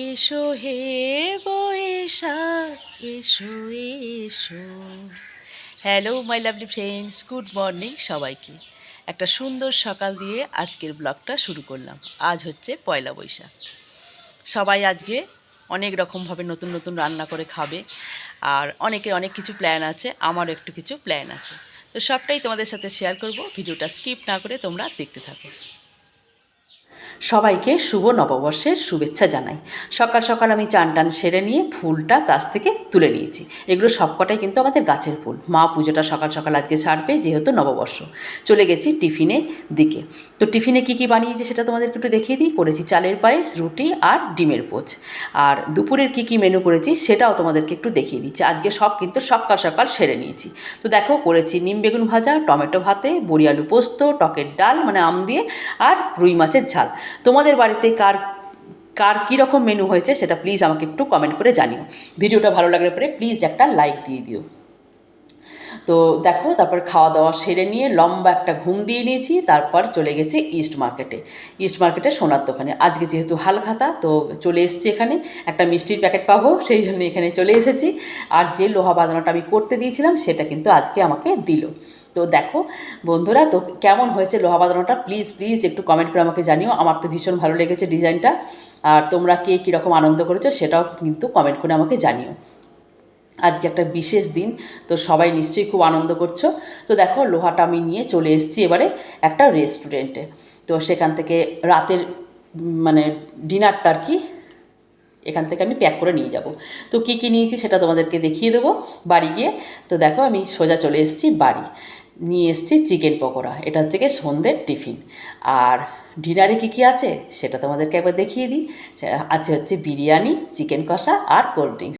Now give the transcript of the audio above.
এসো হে বৈশাখ এসো এসো। Hello my lovely friends good morning সবাইকে। একটা সুন্দর সকাল দিয়ে আজকের ব্লগটা শুরু করলাম। আজ হচ্ছে পয়লা বৈশাখ। সবাই আজকে অনেক রকমভাবে নতুন নতুন রান্না করে খাবে। আর অনেকের অনেক কিছু প্ল্যান আছে, আমারও একটু কিছু প্ল্যান আছে। তো সবটাই তোমাদের সাথে শেয়ার করব। ভিডিওটা স্কিপ না করে তোমরা দেখতে থাকো। সবাইকে শুভ নববর্ষের শুভেচ্ছা জানাই। সকাল সকাল আমি চান টান সেরে নিয়ে ফুলটা গাছ থেকে তুলে নিয়েছি। এগুলো সবকটাই কিন্তু আমাদের গাছের ফুল। মা পুজোটা সকাল সকাল আজকে সারবে, যেহেতু নববর্ষ। চলে গেছি টিফিনে দিকে। তো টিফিনে কি কি বানিয়েছি সেটা তোমাদেরকে একটু দেখিয়ে দিই। করেছি চালের পায়েস, রুটি আর ডিমের পোচ। আর দুপুরের কি কি মেনু করেছি সেটাও তোমাদেরকে একটু দেখিয়ে দিচ্ছি। আজকে সব কিন্তু সকাল সকাল সেরে নিয়েছি। তো দেখো, করেছি নিম বেগুন ভাজা, টমেটো ভাতে বড়ি আলু পোস্ত, টকের ডাল মানে আম দিয়ে, আর রুই মাছের ঝাল। তোমাদের বাড়িতে কার কার কীরকম মেনু হয়েছে সেটা প্লিজ আমাকে একটু কমেন্ট করে জানিও। ভিডিওটা ভালো লাগলে পরে প্লিজ একটা লাইক দিয়ে দিও। তো দেখো, তারপর খাওয়া দাওয়া সেরে নিয়ে লম্বা একটা ঘুম দিয়ে নিয়েছি, তারপর চলে গেছি ইস্ট মার্কেটে ইস্ট মার্কেটে সোনার দোকানে। আজকে যেহেতু হালখাতা, তো চলে এসেছি এখানে। একটা মিষ্টির প্যাকেট পাবো, সেই জন্য এখানে চলে এসেছি। আর যে লোহা বাঁধানোটা আমি করতে দিয়েছিলাম, সেটা কিন্তু আজকে আমাকে দিল। তো দেখো, বন্ধুরা, তো কেমন হয়েছে লোহা বাঁধানোটা? প্লিজ প্লিজ একটু কমেন্ট করে আমাকে জানিও। আমার তো ভীষণ ভালো লেগেছে ডিজাইনটা। আর তোমরা কে কীরকম আনন্দ করেছ, সেটাও কিন্তু কমেন্ট করে আমাকে জানিও। আজকে একটা বিশেষ দিন, তো সবাই নিশ্চয়ই খুব আনন্দ করছ। তো দেখো, লোহাটা আমি নিয়ে চলে এসেছি এবারে একটা রেস্টুরেন্টে তো সেখান থেকে রাতের মানে ডিনারটা আর কি, এখান থেকে আমি প্যাক করে নিয়ে যাব। তো কী কী নিয়েছি সেটা তোমাদেরকে দেখিয়ে দেবো বাড়ি গিয়ে। তো দেখো, আমি সোজা চলে এসেছি বাড়ি। নিয়ে এসেছি চিকেন পকোড়া, এটা হচ্ছে গিয়ে সন্ধ্যের টিফিন আর ডিনারে কী কী আছে সেটা তোমাদেরকে একবার দেখিয়ে দিই। আছে হচ্ছে বিরিয়ানি চিকেন কষা আর কোল্ড ড্রিঙ্কস